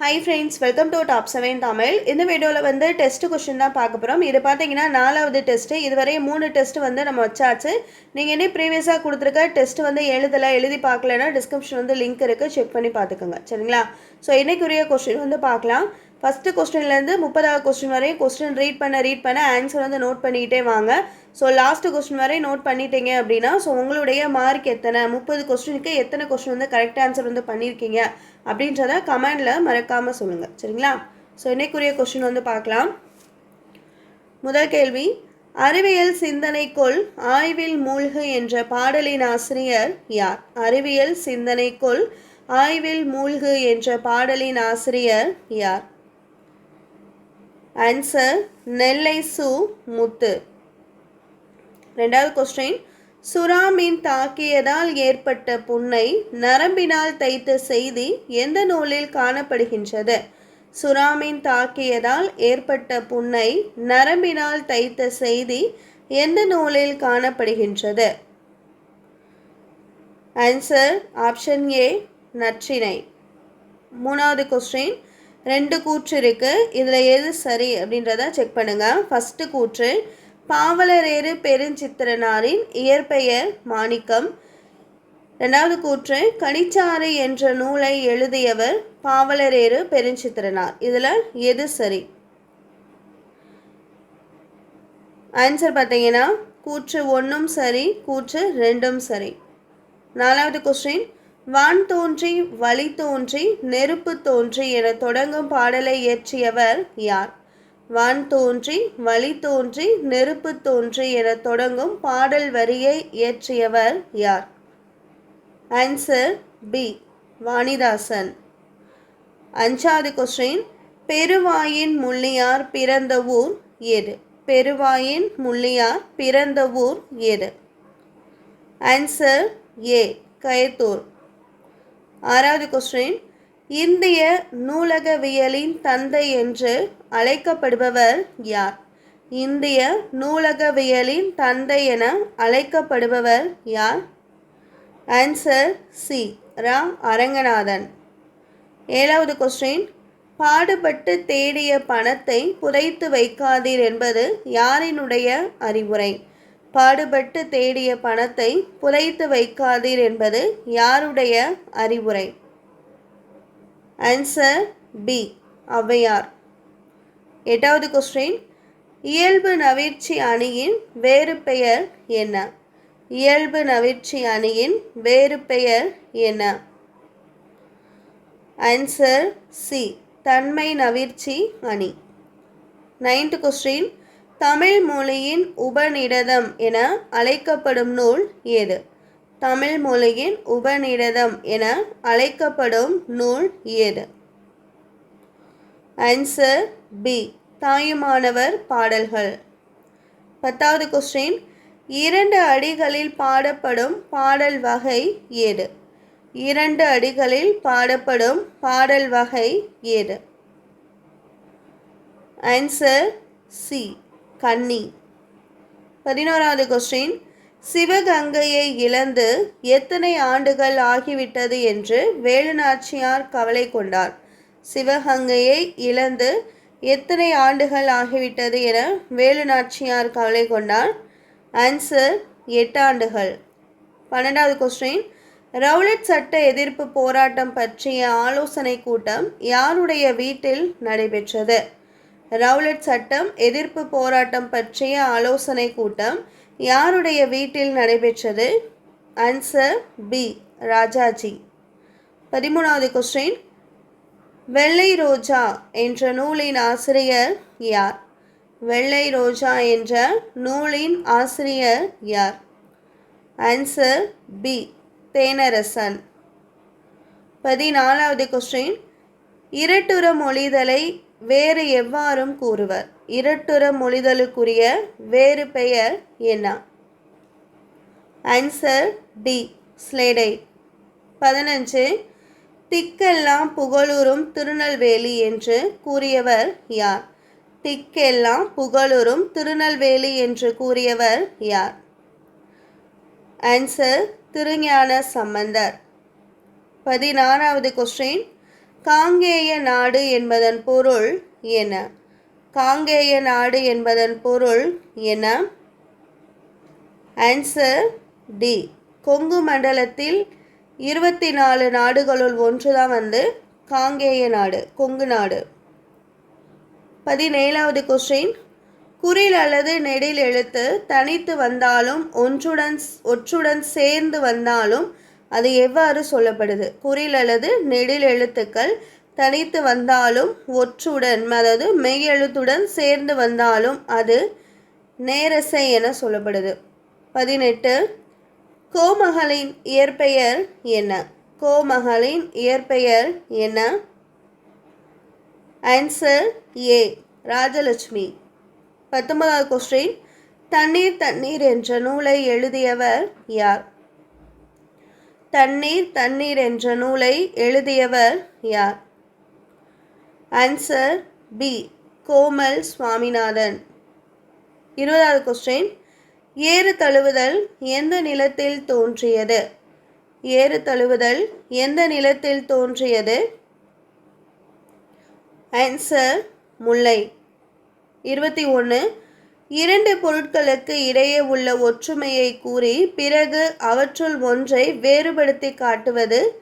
Hi friends welcome to top seven Tamil இந்த வீடியோவில் வந்து டெஸ்ட் கொஷின் தான் பார்க்க போகிறோம் இது பார்த்தீங்கன்னா நாலாவது டெஸ்ட்டு இதுவரை மூணு டெஸ்ட் வந்து நம்ம வச்சாச்சு. நீங்கள் என்ன ப்ரீவியஸாக கொடுத்துருக்க டெஸ்ட் வந்து எழுதலை எழுதி பார்க்கலன்னா டிஸ்கிரிப்ஷன் வந்து லிங்க் இருக்குது செக் பண்ணி பார்த்துக்கோங்க. சரிங்களா? ஸோ இன்னைக்குரிய கொஷின் வந்து பார்க்கலாம். ஃபஸ்ட்டு கொஸ்டின்லேருந்து முப்பதாவது கொஸ்டின் வரையும் கொஸ்டின் ரீட் பண்ண ரீட் பண்ண ஆன்சர் வந்து நோட் பண்ணிக்கிட்டே வாங்க. ஸோ லாஸ்ட்டு கொஸ்டின் வரையும் நோட் பண்ணிட்டீங்க அப்படின்னா ஸோ உங்களுடைய மார்க் எத்தனை? முப்பது கொஸ்டினுக்கு எத்தனை கொஸ்டின் வந்து கரெக்ட் ஆன்சர் வந்து பண்ணியிருக்கீங்க அப்படின்றத கமெண்டில் மறக்காமல் சொல்லுங்கள் சரிங்களா? ஸோ இன்னைக்குரிய கொஸ்டின் வந்து பார்க்கலாம். முதல் கேள்வி அறிவியல் சிந்தனைக்குள் ஆய்வில் மூழ்கு என்ற பாடலின் ஆசிரியர் யார்? அறிவியல் சிந்தனைக்குள் ஆய்வில் மூழ்கு என்ற பாடலின் ஆசிரியர் யார்? ஆன்சர் நெல்லை சு முத்து. ரெண்டாவது கொஸ்டின் சுறாமீன் தாக்கியதால் ஏற்பட்ட புண்ணை நரம்பினால் தைத்த செய்தி எந்த நூலில் காணப்படுகின்றது? சுறாமீன் தாக்கியதால் ஏற்பட்ட புண்ணை நரம்பினால் தைத்த செய்தி எந்த நூலில் காணப்படுகின்றது? ஆன்சர் ஆப்ஷன் ஏ நற்றினை மூணாவது கொஸ்டின் ரெண்டு கூற்று இருக்குது இதில் எது சரி அப்படின்றத செக் பண்ணுங்கள் ஃபஸ்ட்டு கூற்று பாவலரேறு பெருஞ்சித்திரனாரின் இயற்பெயர் மாணிக்கம். ரெண்டாவது கூற்று கனிச்சாறு என்ற நூலை எழுதியவர் பாவலரேறு பெருஞ்சித்திரனார். இதில் எது சரி? ஆன்சர் பார்த்தீங்கன்னா கூற்று ஒன்றும் சரி கூற்று ரெண்டும் சரி. நாலாவது கொஸ்டின் வான் தோன்றி வழி தோன்றி நெருப்பு தோன்றி என தொடங்கும் பாடலை இயற்றியவர் யார்? வான் தோன்றி வழி தோன்றி நெருப்பு தோன்றி என தொடங்கும் பாடல் வரியை இயற்றியவர் யார்? Answer B Vanidasan. அஞ்சாவது கொஸ்டின் பெருவாயின் முள்ளியார் பிறந்த ஊர் எது? பெருவாயின் முள்ளியார் பிறந்த ஊர் எது? Answer A Kayathur. ஆறாவது கொஸ்டின் இந்திய நூலகவியலின் தந்தை என்று அழைக்கப்படுபவர் யார்? இந்திய நூலகவியலின் தந்தை என அழைக்கப்படுபவர் யார்? Answer C Ra Aranganathan. ஏழாவது கொஸ்டின் பாடுபட்டு தேடிய பணத்தை புதைத்து வைக்காதீர் என்பது யாரினுடைய அறிவுரை? பாடுபட்டு தேடிய பணத்தை புலைத்து வைக்காதீர் என்பது யாருடைய அறிவுரை? ஆன்சர் பி ஔவையார் எட்டாவது கொஸ்டின் இயல்பு நவிர்ச்சி அணியின் வேறு பெயர் என்ன? இயல்பு நவிர்ச்சி அணியின் வேறு பெயர் என்ன? ஆன்சர் சி தன்மை நவிர்ச்சி அணி. நைன்த் கொஸ்டின் தமிழ் மொழியின் உபநிடதம் என அழைக்கப்படும் நூல் ஏது? தமிழ் மொழியின் உபநிடதம் என அழைக்கப்படும் நூல் ஏது? ஆன்சர் பி தாயுமானவர் பாடல்கள். பத்தாவது கொஸ்டின் இரண்டு அடிகளில் பாடப்படும் பாடல் வகை ஏது? இரண்டு அடிகளில் பாடப்படும் பாடல் வகை ஏது? ஆன்சர் சி கன்னி பதினோராவது கொஸ்டின் சிவகங்கையை இழந்து எத்தனை ஆண்டுகள் ஆகிவிட்டது என்று வேலுநாச்சியார் கவலை கொண்டார். சிவகங்கையை இழந்து எத்தனை ஆண்டுகள் ஆகிவிட்டது என வேலுநாச்சியார் கவலை கொண்டார். ஆன்சர் எட்டு ஆண்டுகள். பன்னெண்டாவது கொஸ்டின் ரவுலட் சட்ட எதிர்ப்பு போராட்டம் பற்றிய ஆலோசனை கூட்டம் யாருடைய வீட்டில் நடைபெற்றது? ரவுலட் சட்டம் எதிர்ப்பு போராட்டம் பற்றிய ஆலோசனை கூட்டம் யாருடைய வீட்டில் நடைபெற்றது? Answer B Rajaji. பதிமூணாவது கொஸ்டின் வெள்ளை ரோஜா என்ற நூலின் ஆசிரியர் யார்? வெள்ளை ரோஜா என்ற நூலின் ஆசிரியர் யார்? Answer B Thenarasan. பதினாலாவது கொஸ்டின் இரட்டுற மொழிதலை வேறு எவ்வாறும் கூறுவர். இரட்டுற மொழிதலுக்குரிய வேறு பெயர் என்ன? ஆன்சர் டி ஸ்லேடை பதினஞ்சு. திக்கெல்லாம் புகழுறும் திருநெல்வேலி என்று கூறியவர் யார்? திக்கெல்லாம் புகழுறும் திருநெல்வேலி என்று கூறியவர் யார்? ஆன்சர் திருஞான சம்பந்தர். பதினாறாவது கொஸ்டின் காங்கேய நாடு என்பதன் பொருள் என்ன? காங்கேய நாடு என்பதன் பொருள் என்ன? ஆன்சர் டி கொங்கு மண்டலத்தில் இருபத்தி நாலு நாடுகளுள் ஒன்று தான் வந்து காங்கேய நாடு கொங்கு நாடு. பதினேழாவது கொஸ்டின் குறில் அல்லது நெடில் எழுத்து தனித்து வந்தாலும் ஒன்றுடன் ஒற்றுடன் சேர்ந்து வந்தாலும் அது எவ்வாறு சொல்லப்படுது? குறில் அல்லது நெடில் எழுத்துக்கள் தனித்து வந்தாலும் ஒற்றுடன் அதாவது மெய் எழுத்துடன் சேர்ந்து வந்தாலும் அது நேரசை என சொல்லப்படுது. பதினெட்டு கோமகளின் இயற்பெயர் என்ன? கோமகளின் இயற்பெயர் என்ன? Answer A Rajalakshmi. பத்தொன்பதாவது கொஸ்டின் தண்ணீர் தண்ணீர் என்ற நூலை எழுதியவர் யார்? தண்ணீர் தண்ணீர் என்ற நூலை எழுதியவர் யார்? Answer B Komal Swaminathan. இருபதாவது கொஸ்டின் ஏறு தழுவுதல் எந்த நிலத்தில் தோன்றியது? ஏறு தழுவுதல் எந்த நிலத்தில் தோன்றியது? ஆன்சர் முல்லை. இருபத்தி ஒன்று இரண்டு பொருட்களுக்கு இடையே உள்ள ஒற்றுமையை கூறி பிறகு அவற்றுள் ஒன்றை வேறுபடுத்தி காட்டுவது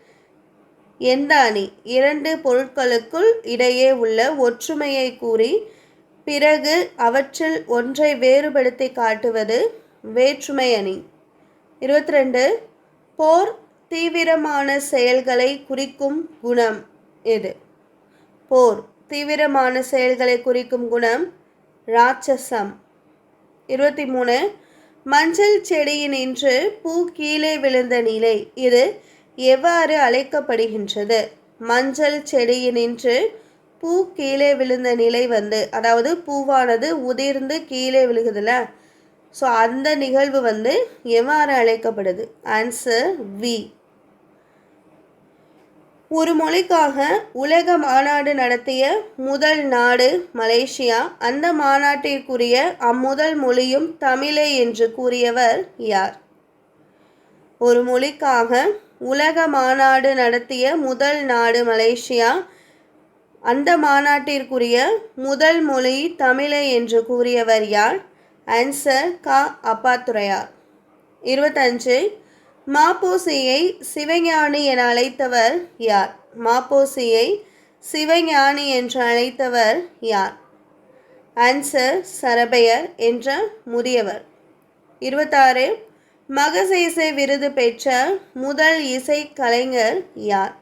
எந்த அணி இரண்டு பொருட்களுக்குள் இடையே உள்ள ஒற்றுமையை கூறி பிறகு அவற்றில் ஒன்றை வேறுபடுத்தி காட்டுவது வேற்றுமை அணி. இருபத்தி ரெண்டு போர் தீவிரமான செயல்களை குறிக்கும் குணம் எது? போர் தீவிரமான செயல்களை குறிக்கும் குணம் ராட்சசம். இருபத்தி மூணு. மஞ்சள் செடியினின்று பூ கீழே விழுந்த நிலை இது எவ்வாறு அழைக்கப்படுகின்றது? மஞ்சள் செடியினின்று பூ கீழே விழுந்த நிலை வந்து அதாவது பூவானது உதிர்ந்து கீழே விழுகுதுல்ல ஸோ அந்த நிகழ்வு வந்து எவ்வாறு அழைக்கப்படுது? ஆன்சர் வி ஒரு மொழிக்காக உலக மாநாடு நடத்திய முதல் நாடு மலேசியா அந்த மாநாட்டிற்குரிய அம்முதல் மொழியும் தமிழே என்று கூறியவர் யார்? ஒரு மொழிக்காக உலக மாநாடு நடத்திய முதல் நாடு மலேசியா அந்த மாநாட்டிற்குரிய முதல் மொழி தமிழே என்று கூறியவர் யார்? ஆன்சர் கா அப்பாத்துறையார் இருபத்தஞ்சு மாப்போசியை சிவஞானி என அழைத்தவர் யார்? மாப்போசியை சிவஞானி என்று அழைத்தவர் யார்? ஆன்சர் சரபையர் என்ற முதியவர். இருபத்தாறு. மகசேசே விருது பெற்ற முதல் இசை கலைஞர் யார்?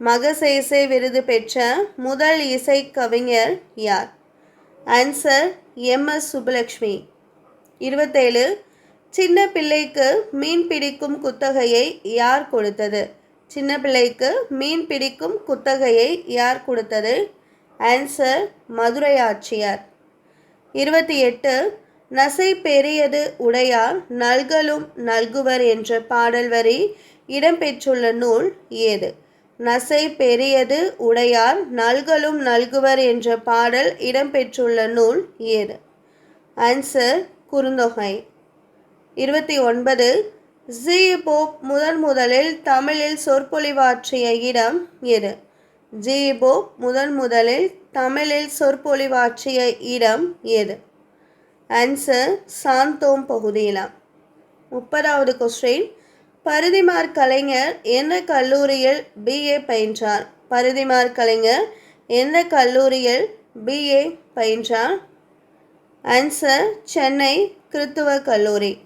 மகசேசே விருது பெற்ற முதல் இசை கவிஞர் யார்? Answer M S Subbulakshmi. இருபத்தேழு. சின்ன பிள்ளைக்கு மீன் பிடிக்கும் குத்தகையை யார் கொடுத்தது? சின்ன பிள்ளைக்கு மீன் பிடிக்கும் குத்தகையை யார் கொடுத்தது? ஆன்சர் மதுரை ஆட்சியார் இருபத்தி எட்டு. நசை பெரியது உடையார் நல்கலும் நல்குவர் என்ற பாடல் வரி இடம்பெற்றுள்ள நூல் ஏது? நசை பெரியது உடையார் நல்கலும் நல்குவர் என்ற பாடல் இடம்பெற்றுள்ள நூல் ஏது? ஆன்சர் குறுந்தொகை. இருபத்தி ஒன்பது ஜி போப் முதன் முதலில் தமிழில் சொற்பொழிவாற்றிய இடம் எது? ஜி போப் முதன் முதலில் தமிழில் சொற்பொழிவாற்றிய இடம் எது? ஆன்சர் சாந்தோம் பகுதியிலாம் முப்பதாவது கொஸ்டின் பருதிமார் கலைஞர் எந்த கல்லூரியில் பிஏ பயின்றார்? பருதிமார் கலைஞர் எந்த கல்லூரியில் பிஏ பயின்றார்? ஆன்சர் சென்னை கிறித்துவ கல்லூரி.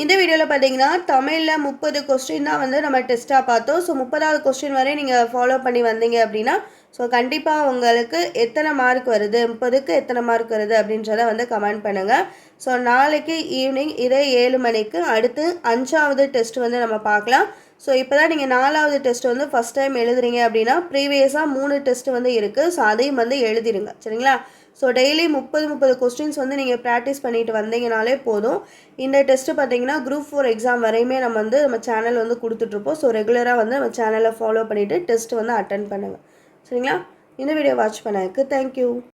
இந்த வீடியோவில் பார்த்தீங்கன்னா தமிழில் முப்பது கொஸ்டின் தான் வந்து நம்ம டெஸ்ட்டாக பார்த்தோம். ஸோ முப்பதாவது கொஸ்டின் வரை நீங்கள் ஃபாலோ பண்ணி வந்தீங்க அப்படின்னா ஸோ கண்டிப்பாக உங்களுக்கு எத்தனை மார்க் வருது முப்பதுக்கு எத்தனை மார்க் வருது அப்படின்றத வந்து கமெண்ட் பண்ணுங்கள் ஸோ நாளைக்கு ஈவினிங் இதே ஏழு மணிக்கு அடுத்து அஞ்சாவது டெஸ்ட் வந்து நம்ம பார்க்கலாம். ஸோ இப்போ தான் நீங்கள் நாலாவது டெஸ்ட் வந்து ஃபஸ்ட் டைம் எழுதுறீங்க அப்படின்னா ப்ரீவியஸாக மூணு டெஸ்ட் வந்து இருக்குது ஸோ அதையும் வந்து எழுதிடுங்க சரிங்களா? ஸோ டெய்லி முப்பது முப்பது கொஸ்டின்ஸ் வந்து நீங்கள் ப்ராக்டிஸ் பண்ணிட்டு வந்தீங்கனாலே போதும். இந்த டெஸ்ட்டு பார்த்தீங்கன்னா குரூப் ஃபோர் எக்ஸாம் வரையுமே நம்ம வந்து நம்ம சேனல் வந்து கொடுத்துட்ருப்போம். ஸோ ரெகுலராக வந்து நம்ம சேனலை ஃபாலோ பண்ணிவிட்டு டெஸ்ட் வந்து அட்டன் பண்ணுங்கள் சரிங்களா? இந்த வீடியோ வாட்ச் பண்ணதுக்கு தேங்க்யூ